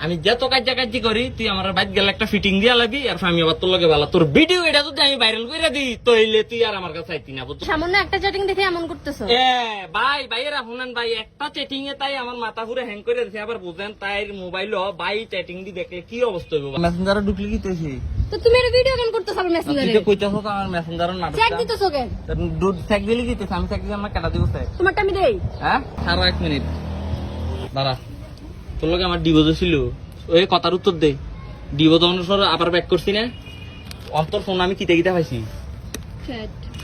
আমি যত কাজা কাজি করি তুই আমার বাইক গেলে একটা ফিটিং দিয়া লাগবি আর আমি আবার তোর লগে ভালো। তোর ভিডিও এটা যদি আমি ভাইরাল করে দিই তাইলে তুই আর আমার কাছে আইতি না বুঝছ? সামান্য একটা চ্যাটিং দেখে এমন করতেছো? এ ভাই ভাইয়েরা শুনেন ভাই একটা চ্যাটিং এ তাই আমার মাথা ঘুরে হ্যাং করে দিছে আবার বুঝেন তাই মোবাইল ও ভাই চ্যাটিং দি দেখলে কি অবস্থা হবে মেসেঞ্জারে ঢুকলি কি তেছি তো তুমি এটা ভিডিও কেন করতেছো আমার তুই মেসেঞ্জারে তো কইতাছ তো আমার মেসেঞ্জারে নাটক চ্যাট দিতেছো কেন? দুধ থাক দিলি কি আমি থাক দিলে আমার কাটা দিব স্যার তোমারটা আমি দেই। হ্যাঁ? সারা এক মিনিট দাঁড়া। তোর লগে আমার ডিভোর্স ছিল ওই কথার উত্তর দে। ডিভোর্স অনুসার আবার ব্যাক করছি না? অন্তর ফোন আমি কিতে কিতে পাইছি?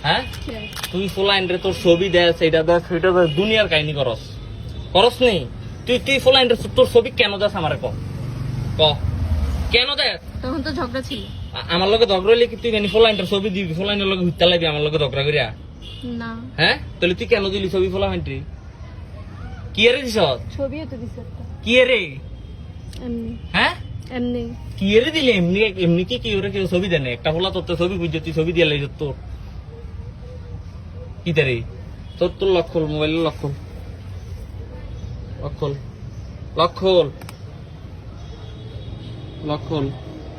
হ্যাঁ? তুই ফোলাইন রে তোর ছবি দে সেইটা দে সেইটা দে দুনিয়ার কাহিনী করস। করস নি? তুই তুই ফোলাইন রে তোর ছবি কেন দেস আমারে ক? ক? কেন দে তখন তো ঝগড়া ছিল। আমার লগে ঝগড়া হইলে কি তুই কেন ছবি দিবি? ফোলাইনের লগে হুইতা লাগবি আমার লগে ঝগড়া করিয়া? না। হ্যাঁ? তাহলে তুই কেন দিলি ছবি ফোলাইন রে? কি এরে দিছ ছবিও তো দিছে কি এরে এমনি। হ্যাঁ? এমনি। কি এরে দিলি? এমনি এমনি কি কি ওরে কেউ ছবি দেনে একটা ফোলা তোর তো ছবি বুঝছে তুই ছবি দিয়ে তোর। কি তারে তোর তোর লক্ষল লক্ষল লক্ষল লক্ষল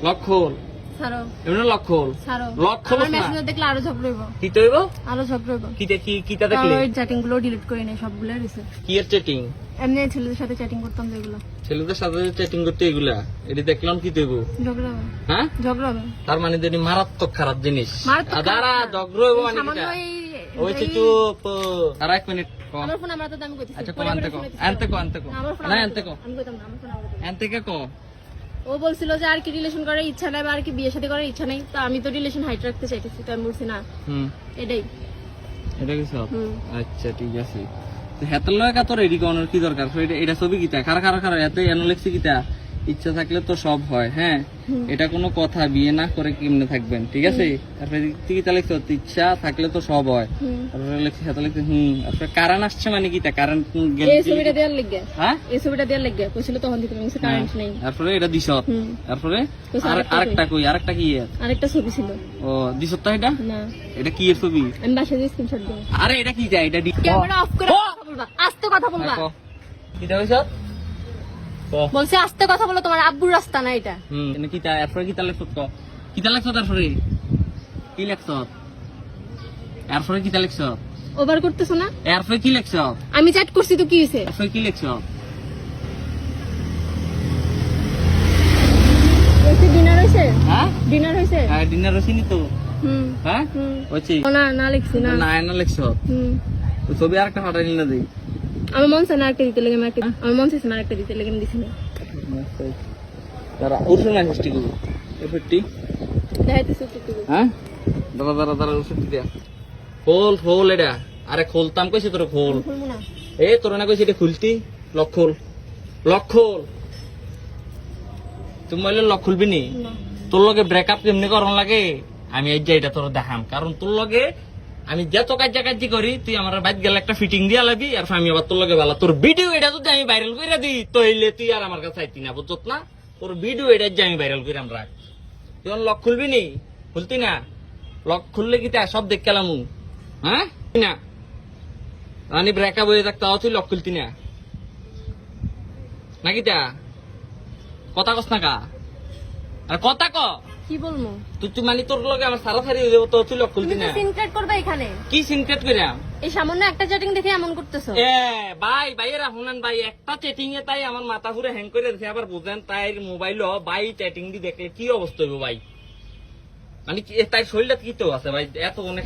লক্ষল ছাড়ো। এমনি লক্ষল ছাড়ো। লক্ষ্য আমার বস দেখলে আরও ঝগড়া হইব। কি তৈব আরও ঝগড়া হইব। কি কি কিটা দেখলি? ওই চ্যাটিংগুলো ডিলিট করে নেই সবগুলো রিসেট কি এর চ্যাটিং এমনি ছেলেদের সাথে চ্যাটিং করতাম যেগুলো। ছেলেদের সাথে চ্যাটিং করতে এগুলা? এটা দেখলাম কি তৈব ঝগড়া হবে। হ্যাঁ? ঝগড়া হবে। তার মানে মারাত্মক খারাপ জিনিস। দাঁড়া ঝগড়া হইব মানে সামান্য কিটা? এই ওই এই- চুপ। আর এক মিনিট আমার ফোন আমরা তো আমি কইতেছি আচ্ছা কো আনতে কো। আনতে কো আনতে কো। না, আনতে কো। আমি কইতাম না আমার ফোন আনতে কো? ও বলছিল যে আর কি রিলেশন করার ইচ্ছা নাই বা আর কি বিয়ে শাদী করার ইচ্ছা নাই। তো আমি তো রিলেশন হাইট রাখতে চাইতেছি তো আমি বলছি না। হুম। এটাই। এটা কি সব? আচ্ছা ঠিক আছে। তো হেতার লয় কা তোর এডি কোন কি দরকার? এটা এটা ছবি কিতা? খারা খারা খারা এত এনোলেক্সি কিতা? ইচ্ছা থাকলে তো সব হয় হ্যাঁ? এটা কোনো কথা বিয়ে না করে কেমনে থাকবেন ঠিক আছে? তারপরে কিতা লিখছ ইচ্ছা থাকলে তো সব হয়। তারপরে লিখছি হেতা লিখছি হুম তারপরে কারণ আসছে মানে কিতা কারণ এই ছবিটা দেওয়ার লিগে। হ্যাঁ? এই ছবিটা দেওয়ার লিগে। কইছিল তখন দিতে আমি কারেন্ট নেই। তারপরে এটা দিছ। তারপরে আর আরেকটা কই? আরেকটা কি? আরেকটা ছবি ছিল। ও দিছ তো এটা? না। এটা কি এর ছবি? আমি বাসায় দিয়ে স্ক্রিনশট দেব। আরে এটা কি যায় এটা ক্যামেরা অফ করে কথা বলবা। আস্তে কথা বলবা। হ্যাঁ। হইছ ক বলছে আস্তে কথা বলো তোমার আব্বুর রাস্তা না এটা? হুম এনে কিটা এরপরে কিটা লেখছ ক লেখছ তারপরে কি লেখছ এরপরে লেখছ ওভার করতেছো না? এরপরে কি লেখছ আমি চ্যাট করছি তো কি হয়েছে? এরপরে কি লেখছ ডিনার হ্যাঁ? ডিনার হ্যাঁ ডিনার রসিনি তো? হুম। হ্যাঁ? না না লিখছি না। না না লেখছ? হুম। তো ছবি আরেকটা ফাটাই না দেই? আমার মন চায় না একটা দিতে লেগে আমি একটা আমার মন চাইছে না একটা দিতে লেগে আমি দিছি না। দাঁড়া ওষুধ না দেখাইতেছি হ্যাঁ? দাঁড়া দাঁড়া দাঁড়া ওষুধ দিয়া খোল খোল এটা। আরে খোলতাম কইছি তোর খোল। এ তোর না কইছি এটা খুলতি? লক খোল। লক খোল। তুমি বললে লক খুলবি নি? না। তোর লগে ব্রেকআপ কেমনি করন লাগে? আমি এই যে এটা তোর দেখাম। কারণ তোর লগে আমি যত কাজা কাজি করি, তুই আমার বাইক গেলে একটা ফিটিং দিয়া লাগবি আর আমি আবার তোর লগে ভালো তোর ভিডিও এটা যদি আমি ভাইরাল করে দিই, তাইলে তুই আর আমার কাছে আইতি না বুঝত না? তোর ভিডিও এটা যে আমি ভাইরাল করে আমরা। তুই লক খুলবি নি? খুলতি না? লক খুললে কি সব দেখ কেলাম হ্যাঁ? না? আমি ব্রেকআপ হয়ে থাকতে তুই লক খুলতি না? নাকি তা? কথা কস না কা? আর কথা ক। কি বলমু? তুই তুই মানে তোর লগে আমার সারা হয়ে যাব তো তুই লক খুলতি তুমি না। সিন ক্রিয়েট করবে এখানে? কি এই সামান্য একটা চ্যাটিং দেখে এমন করতেছো? এ ভাই ভাইয়েরা শুনেন ভাই একটা চ্যাটিং এ তাই আমার মাথা ঘুরে হ্যাং করে দিছে আবার বুঝেন তাই মোবাইল ভাই চ্যাটিং দি দেখলে কি অবস্থা হইব ভাই? মানে তাই শরীরটা কি তো আছে ভাই? এত মনে